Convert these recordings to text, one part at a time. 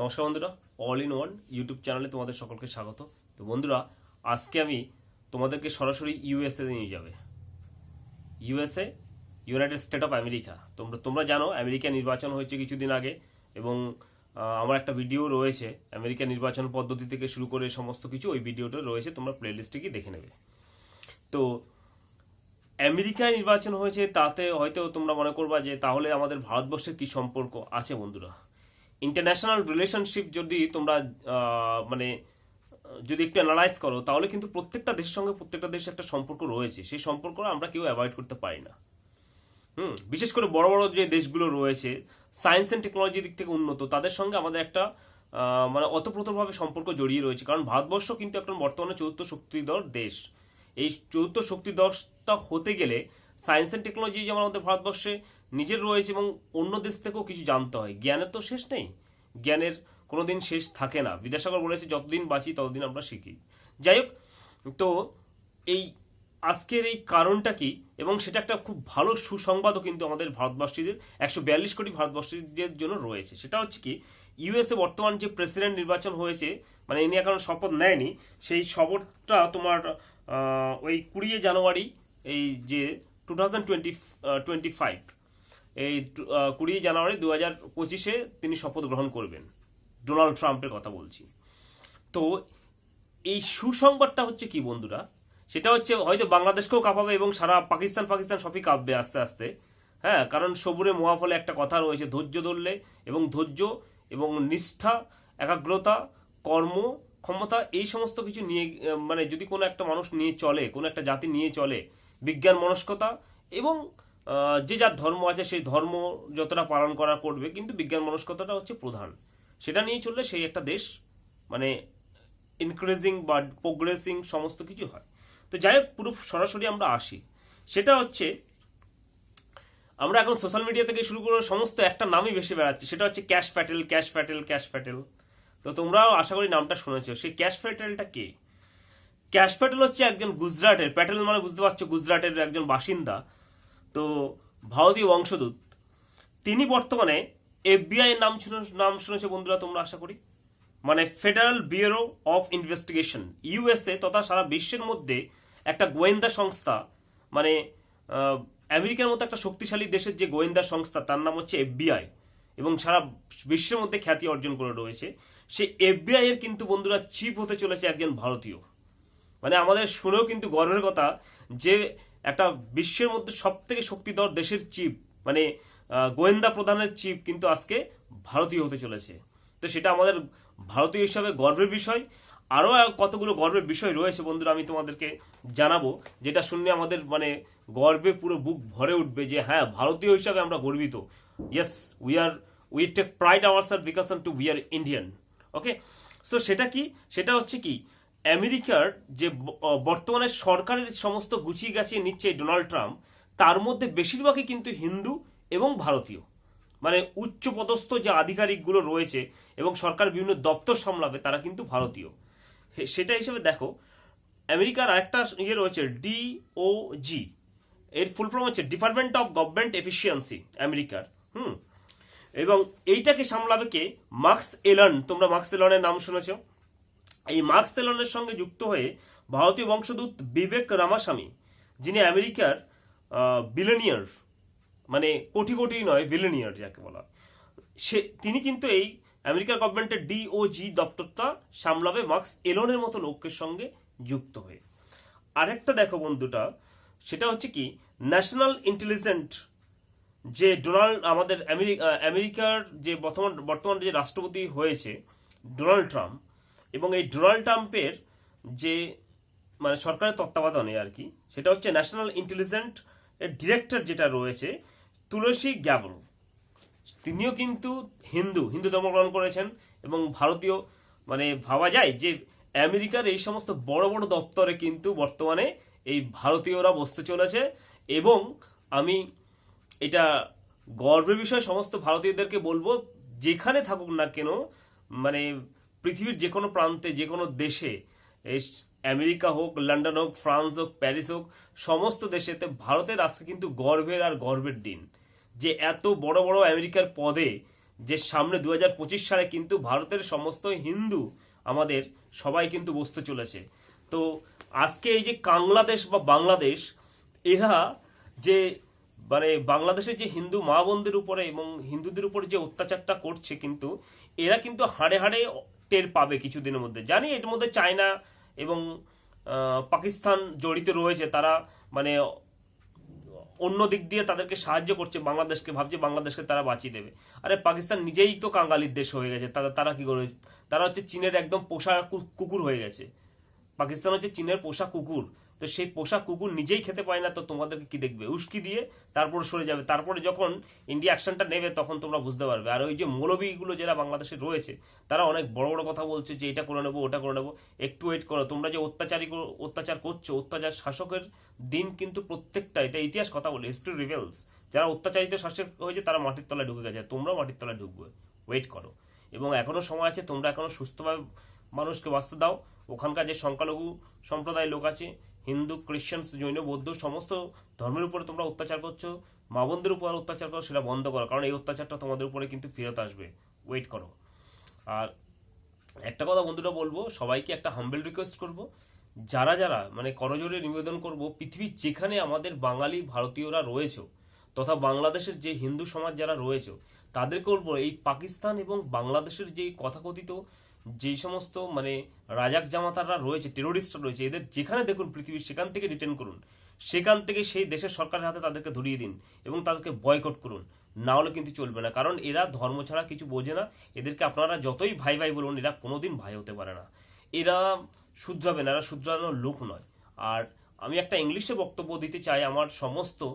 নমস্কার বন্ধুরা all in one YouTube চ্যানেলে তোমাদের সকলকে স্বাগত। তো বন্ধুরা, আজকে আমি তোমাদেরকে সরাসরি ইউএসএ নিয়ে যাবে। USA united state of America তোমরা তোমরা জানো আমেরিকা নির্বাচন হয়েছে কিছুদিন আগে এবং আমার একটা ভিডিও রয়েছে। আমেরিকা নির্বাচন পদ্ধতি থেকে শুরু করে সমস্ত কিছু ওই ভিডিওটা রয়েছে, তোমরা প্লেলিস্টে গিয়ে দেখে নেবে। তো আমেরিকায় নির্বাচন হয়েছে, তাতে হয়তো তোমরা মনে করবা যে, তাহলে আমাদের ভারতবর্ষের কি সম্পর্ক আছে বন্ধুরা? ইন্টারন্যাশনাল রিলেশনশিপ যদি তোমরা মানে যদি একটু অ্যানালাইজ করো, তাহলে কিন্তু প্রত্যেকটা দেশের সঙ্গে প্রত্যেকটা দেশের একটা সম্পর্ক রয়েছে। সেই সম্পর্ক আমরা কেউ অ্যাভয়েড করতে পারি না। হুম? বিশেষ করে বড় বড় যে দেশগুলো রয়েছে সায়েন্স অ্যান্ড টেকনোলজির দিক থেকে উন্নত, তাদের সঙ্গে আমাদের একটা মানে অতপ্রতভাবে সম্পর্ক জড়িয়ে রয়েছে। কারণ ভারতবর্ষ কিন্তু এখন বর্তমানে চতুর্থ শক্তিধর দেশ। এই চতুর্থ শক্তিধরটা হতে গেলে সায়েন্স অ্যান্ড টেকনোলজি যেমন আমাদের ভারতবর্ষে নিজের রয়েছে এবং অন্য দেশ থেকেও কিছু জানতে হয়। জ্ঞানের তো শেষ নেই। জ্ঞানের কোনোদিন শেষ থাকে না। বিদ্যাসাগর বলেছে, যতদিন বাঁচি, ততদিন আমরা শিখি। যাই হোক, তো এই আজকের এই কারণটা কি? এবং সেটা একটা খুব ভালো সুসংবাদও কিন্তু আমাদের ভারতবাসীদের, একশো বিয়াল্লিশ কোটি ভারতবাসীদের জন্য রয়েছে। সেটা হচ্ছে কি, ইউএসএ বর্তমান যে প্রেসিডেন্ট নির্বাচন হয়েছে মানে ইনি এখন শপথ নেয়নি, সেই শপথটা তোমার ওই কুড়ি জানুয়ারি, এই যে two thousand twenty twenty five এই কুড়ি জানুয়ারি দু হাজার পঁচিশে তিনি শপথ গ্রহণ করবেন। ডোনাল্ড ট্রাম্পের কথা বলছি। তো এই সুসংবাদটা হচ্ছে কি বন্ধুরা? সেটা হচ্ছে হয়তো বাংলাদেশকেও কাঁপাবে এবং সারা পাকিস্তান পাকিস্তান সবই কাঁপবে আস্তে আস্তে। হ্যাঁ কারণ সবুরে মহাফলে একটা কথা রয়েছে, ধৈর্য ধরলে এবং ধৈর্য এবং নিষ্ঠা, একাগ্রতা, কর্ম, ক্ষমতা, এই সমস্ত কিছু নিয়ে মানে যদি কোনো একটা মানুষ নিয়ে চলে, কোনো একটা জাতি নিয়ে চলে, বিজ্ঞান, মনস্কতা এবং যে যার ধর্ম আছে, সেই ধর্ম যতটা পালন করা করবে, কিন্তু বিজ্ঞান মনস্কতাটা হচ্ছে প্রধান। সেটা নিয়ে চললে সেই একটা দেশ মানে ইনক্রিজিং বা প্রোগ্রেসিং সমস্ত কিছু হয়। তো যাই হোক, পুরো সরাসরি আমরা আসি। সেটা হচ্ছে, আমরা এখন সোশ্যাল মিডিয়া থেকে শুরু করে সমস্ত একটা নামই বেশি বেড়াচ্ছে। সেটা হচ্ছে ক্যাশ প্যাটেল ক্যাশ প্যাটেল ক্যাশ প্যাটেল তো তোমরাও আশা করি নামটা শুনেছো। সেই ক্যাশ প্যাটেলটা কে? ক্যাশ প্যাটেল হচ্ছে একজন গুজরাটের প্যাটেল মানে বুঝতে পারছ, গুজরাটের একজন বাসিন্দা। তো ভারতীয় বংশদূত, তিনি বর্তমানে এফবিআই নাম নাম শুনেছে বন্ধুরা তোমরা আশা করি? মানে federal bureau of investigation USA তথা সারা বিশ্বের মধ্যে একটা গোয়েন্দা সংস্থা মানে আমেরিকার মতো একটা শক্তিশালী দেশের যে গোয়েন্দা সংস্থা, তার নাম হচ্ছে এফবিআই এবং সারা বিশ্বের মধ্যে খ্যাতি অর্জন করে রয়েছে। সেই এফবিআই এর কিন্তু বন্ধুরা চিফ হতে চলেছে একজন ভারতীয়। মানে আমাদের শুনেও কিন্তু গর্বের কথা যে একটা বিশ্বের মধ্যে সব থেকে শক্তিধর দেশের চিফ মানে গোয়েন্দা প্রধানের চিফ কিন্তু আজকে ভারতীয় হতে চলেছে। তো সেটা আমাদের ভারতীয় হিসাবে গর্বের বিষয়। আরও কতগুলো গর্বের বিষয় রয়েছে বন্ধুরা আমি তোমাদেরকে জানাব, যেটা শুনলে আমাদের মানে গর্বে পুরো বুক ভরে উঠবে যে হ্যাঁ ভারতীয় হিসাবে আমরা গর্বিত। Yes we are we take pride ourselves because to we are Indian okay so সেটা কি? সেটা হচ্ছে কি আমেরিকার যে বর্তমানে সরকারের সমস্ত গুছিয়ে গাছিয়ে নিচ্ছে ডোনাল্ড ট্রাম্প, তার মধ্যে বেশিরভাগই কিন্তু হিন্দু এবং ভারতীয়। মানে উচ্চ পদস্থ যে আধিকারিকগুলো রয়েছে এবং সরকার বিভিন্ন দপ্তর সামলাবে, তারা কিন্তু ভারতীয়। সেটা হিসেবে দেখো, আমেরিকার আরেকটা ইয়ে রয়েছে ডিওজি এর ফুল ফর্ম হচ্ছে ডিপার্টমেন্ট অফ গভর্নমেন্ট এফিসিয়েন্সি আমেরিকার। হুম? এবং এইটাকে সামলাবে কে? Musk Elon. তোমরা মার্কস এলনের নাম শুনেছো? এই মার্কস এলনের সঙ্গে যুক্ত হয়ে ভারতীয় বংশদূত বিবেক রামাস্বামী, যিনি আমেরিকার বিলেনিয়ার মানে কোটি কোটি নয় বিলেনিয়ার যাকে বলা। সে, তিনি কিন্তু এই আমেরিকার গভর্নমেন্টের ডিওজি দপ্তরটা সামলাবে মার্কস এলনের মতো লোকের সঙ্গে যুক্ত হয়ে আরেকটা দেখো বন্ধুটা, সেটা হচ্ছে কি, ন্যাশনাল ইন্টেলিজেন্ট যে ডোনাল্ড, আমাদের আমেরিকার যে বর্তমান বর্তমান যে রাষ্ট্রপতি হয়েছে, ডোনাল্ড ট্রাম্প এবং এই ডোনাল্ড ট্রাম্পের যে মানে সরকারের তত্ত্বাবধানে আর কি, সেটা হচ্ছে ন্যাশনাল ইন্টেলিজেন্ট ডিরেক্টর যেটা রয়েছে, তুলসী গ্যাবল। তিনিও কিন্তু হিন্দু হিন্দু ধর্ম গ্রহণ করেছেন এবং ভারতীয় মানে ভাবা যায় যে আমেরিকার এই সমস্ত বড় বড় দপ্তরে কিন্তু বর্তমানে এই ভারতীয়রা বসতে চলেছে এবং আমি এটা গর্বের বিষয়, সমস্ত ভারতীয়দেরকে বলব, যেখানে থাকুক না কেন মানে পৃথিবীর যে কোনো প্রান্তে যে কোনো দেশে আমেরিকা হোক, লন্ডন হোক, ফ্রান্স হোক, প্যারিস হোক, সমস্ত দেশেতে ভারতের আজকে কিন্তু গর্বের আর গর্বের দিন। যে এত বড় বড় আমেরিকার পদে, যে সামনে দু হাজার পঁচিশ সালে কিন্তু ভারতের সমস্ত হিন্দু আমাদের সবাই কিন্তু বসতে চলেছে। তো আজকে এই যে বাংলাদেশ বা বাংলাদেশ, এরা যে মানে বাংলাদেশের যে হিন্দু মা বোনদের উপরে এবং হিন্দুদের উপরে যে অত্যাচারটা করছে কিন্তু, এরা কিন্তু হাড়ে হাড়ে টের পাবে কিছুদিনের মধ্যে। জানি এর মধ্যে চায়না এবং পাকিস্তান জড়িত রয়েছে, তারা মানে অন্য দিক দিয়ে তাদেরকে সাহায্য করছে, বাংলাদেশকে ভাবছে বাংলাদেশকে তারা বাঁচিয়ে দেবে। আরে, পাকিস্তান নিজেই তো কাঙ্গালির দেশ হয়ে গেছে, তারা তারা কি করে? তারা হচ্ছে চীনের একদম পোষা কুকুর হয়ে গেছে। পাকিস্তান হচ্ছে চীনের পোষা কুকুর। তো সেই পোষা কুকুর নিজেই খেতে পায় না, তো তোমাদেরকে কি দেখবে? উস্কি দিয়ে তারপরে সরে যাবে। তারপরে যখন ইন্ডিয়া অ্যাকশনটা নেবে, তখন তোমরা বুঝতে পারবে। আর ওই যে মৌলবীগুলো যারা বাংলাদেশে রয়েছে, তারা অনেক বড় বড় কথা বলছে যে, এটা করে নেব, ওটা করে নেব। একটু ওয়েট করো। তোমরা যে অত্যাচারী অত্যাচার করছ, অত্যাচার শাসকের দিন কিন্তু প্রত্যেকটা, এটা ইতিহাস কথা বলে হিস্ট্রি রিভেলস যারা অত্যাচারিত শাসক হয়েছে, তারা মাটির তলায় ঢুকে গেছে। তোমরাও মাটির তলায় ঢুকবে। ওয়েট করো। এবং এখনও সময় আছে, তোমরা এখনও সুস্থভাবে মানুষকে বাঁচতে দাও। ওখানকার যে সংখ্যালঘু সম্প্রদায়ের লোক আছে হিন্দু খ্রিশ্চানস জৈন, বৌদ্ধ, সমস্ত ধর্মের উপরে তোমরা অত্যাচার করছ, মা বোনদের উপর অত্যাচার করো, সেটা বন্ধ করো। কারণ এই অত্যাচারটা তোমাদের উপরে কিন্তু ফেরত আসবে। ওয়েট করো। আর একটা কথা বন্ধুরা বলব, সবাইকে একটা হাম্বেল রিকোয়েস্ট করব। যারা যারা মানে করজোরে নিবেদন করব, পৃথিবীর যেখানে আমাদের বাঙালি ভারতীয়রা রয়েছে, তথা বাংলাদেশের যে হিন্দু সমাজ যারা রয়েছে তাদের করব এই পাকিস্তান এবং বাংলাদেশের যে কথাকথিত যেই সমস্ত মানে রাজাক জামাতাররা রয়েছে টেরোরিস্টরা রয়েছে এদের যেখানে দেখুন পৃথিবীর সেখান থেকে রিটার্ন করুন। সেখান থেকে সেই দেশের সরকারের হাতে তাদেরকে ধরিয়ে দিন এবং তাদেরকে বয়কট করুন। না হলে কিন্তু চলবে না কারণ এরা ধর্ম ছাড়া কিছু বোঝে না। এদেরকে আপনারা যতই ভাই ভাই বলুন এরা কোনোদিন ভাই হতে পারে না। এরা শুধরাবে না এরা শুধরানোর লোক নয়। আর আমি একটা ইংলিশে বক্তব্য দিতে চাই আমার সমস্ত।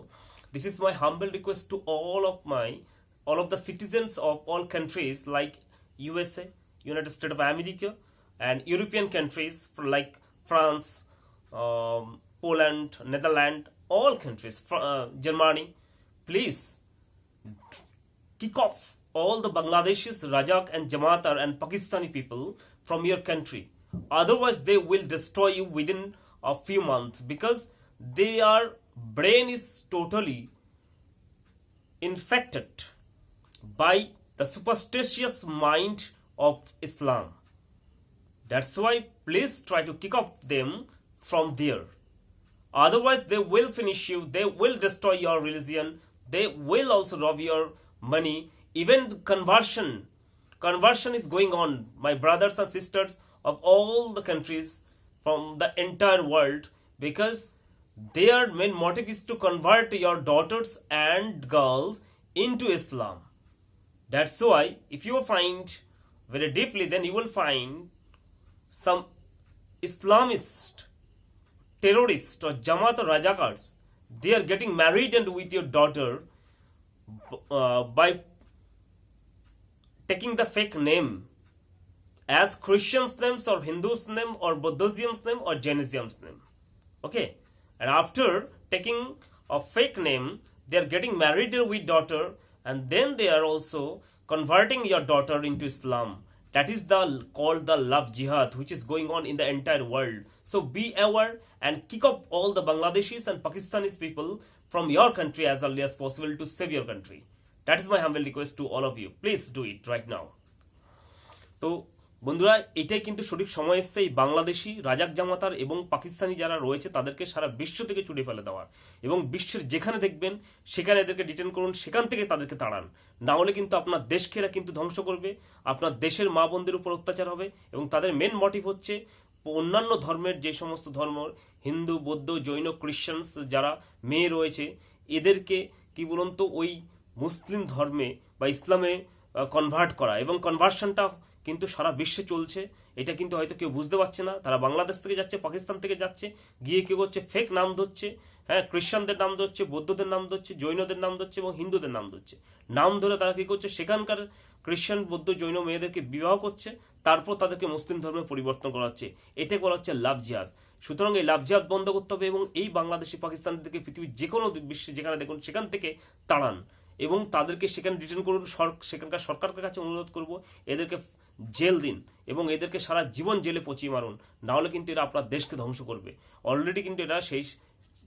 This is my humble request to all of my all of the citizens of all countries like USA, United States of America, and European countries like France, um, Poland, Netherlands, all countries, uh, Germany, please kick off all the Bangladeshis, Rajak and Jamaatar and Pakistani people from your country. Otherwise, they will destroy you within a few months because their brain is totally infected by the superstitious mind of Islam. That's why please try to kick off them from there. Otherwise, they will finish you, they will destroy your religion, they will also rob your money. Even conversion, conversion is going on, my brothers and sisters of all the countries from the entire world, because their main motive is to convert your daughters and girls into Islam. That's why, if you find very deeply, then you will find some Islamist terrorists or Jamaat or Rajakars, they are getting married and with your daughter uh, by taking the fake name as Christians' names or Hindus' name or Buddhism's name or Jainism's name. Okay, and after taking a fake name, they are getting married with daughter, and then they are also converting your daughter into Islam. That is the called the love jihad, which is going on in the entire world. So be aware and kick up all the Bangladeshis and Pakistanis people from your country as early as possible to save your country. That is my humble request to all of you. Please do it right now. তো বন্ধুরা, এটাই কিন্তু সঠিক সময় এসছে এই বাংলাদেশি রাজাক জামাতার এবং পাকিস্তানি যারা রয়েছে তাদেরকে সারা বিশ্ব থেকে চুড়ে ফেলে দেওয়ার। এবং বিশ্বের যেখানে দেখবেন, সেখানে এদেরকে ডিটেন করুন, সেখান থেকে তাদেরকে তাড়ান। না হলে কিন্তু আপনার দেশকে এরা কিন্তু ধ্বংস করবে, আপনার দেশের মা বোনদের উপর অত্যাচার হবে এবং তাদের মেন মোটিভ হচ্ছে অন্যান্য ধর্মের যে সমস্ত ধর্ম, হিন্দু, বৌদ্ধ, জৈন খ্রিশ্চানস যারা মেয়ে রয়েছে, এদেরকে কি বলুন তো, ওই মুসলিম ধর্মে বা ইসলামে কনভার্ট করা। এবং কনভার্সনটা কিন্তু সারা বিশ্বে চলছে। এটা কিন্তু হয়তো কেউ বুঝতে পারছে না। তারা বাংলাদেশ থেকে যাচ্ছে, পাকিস্তান থেকে যাচ্ছে, গিয়ে কেউ করছে ফেক নাম ধরছে হ্যাঁ খ্রিস্টানদের নাম ধরছে, বৌদ্ধদের নাম ধরছে, জৈনদের নাম ধরছে এবং হিন্দুদের নাম ধরছে। নাম ধরে তারা কি করছে? সেখানকার খ্রিস্টান, বৌদ্ধ, জৈন মেয়েদেরকে বিবাহ করছে, তারপর তাদেরকে মুসলিম ধর্মে পরিবর্তন করা হচ্ছে। এতে করা হচ্ছে লাভ জিহাদ। সুতরাং এই লাভ জিহাদ বন্ধ করতে হবে এবং এই বাংলাদেশি পাকিস্তানদেরকে পৃথিবীর যে কোনো বিশ্বে যেখানে দেখুন, সেখান থেকে তাড়ান এবং তাদেরকে সেখানে রিটার্ন করুন। সেখানকার সরকারের কাছে অনুরোধ করব, এদেরকে জেল দিন এবং এদেরকে সারা জীবন জেলে পচিয়ে মারুন না হলে কিন্তু এরা আপনার দেশকে ধ্বংস করবে। অলরেডি কিন্তু এরা সেই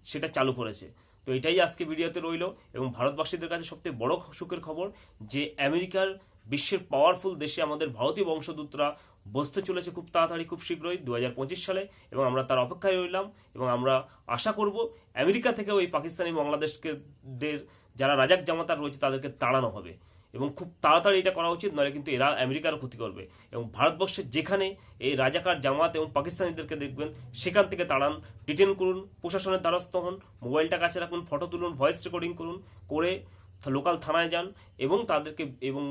সেটা চালু করেছে। তো এটাই আজকে ভিডিওতে রইল এবং ভারতবাসীদের কাছে সবথেকে বড় সুখের খবর যে আমেরিকার বিশ্বের পাওয়ারফুল দেশে আমাদের ভারতীয় বংশদূতরা বসতে চলেছে খুব তাড়াতাড়ি, খুব শীঘ্রই দু হাজার পঁচিশ সালে এবং আমরা তার অপেক্ষায় রইলাম এবং আমরা আশা করব আমেরিকা থেকে ওই পাকিস্তানি বাংলাদেশকে দের যারা রাজাক জামাতার রয়েছে তাদেরকে তাড়ানো হবে। এবং খুব তাড়াতাড়ি এটা করা উচিত নয় কিন্তু এরা আমেরিকারও ক্ষতি করবে। এবং ভারতবর্ষে যেখানে এই রাজাকার জামাত এবং পাকিস্তানিদেরকে দেখবেন, সেখান থেকে তাড়ান ডিটেন করুন, প্রশাসনের দ্বারস্থ হন, মোবাইলটা কাছে রাখুন ফটো তুলুন ভয়েস রেকর্ডিং করুন, করে লোকাল থানায় যান এবং তাদেরকে, এবং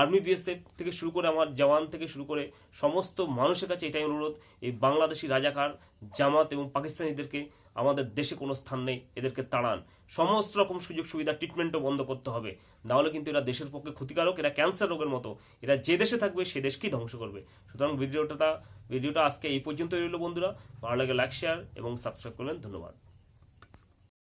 আর্মি বিএসএফ থেকে শুরু করে আমার জওয়ান থেকে শুরু করে সমস্ত মানুষের কাছে এটাই অনুরোধ, এই বাংলাদেশি রাজাকার, জামাত এবং পাকিস্তানিদেরকে আমাদের দেশে কোনো স্থান নেই, এদেরকে তাড়ান। সমস্ত রকম সুযোগ সুবিধা ট্রিটমেন্টও বন্ধ করতে হবে। নাহলে কিন্তু এরা দেশের পক্ষে ক্ষতিকারক, এরা ক্যান্সার রোগের মতো। এরা যে দেশে থাকবে, সে দেশকেই ধ্বংস করবে। সুতরাং ভিডিওটা ভিডিওটা আজকে এই পর্যন্তই রইল বন্ধুরা। ভালো লাগে লাইক শেয়ার এবং সাবস্ক্রাইব করবেন। ধন্যবাদ।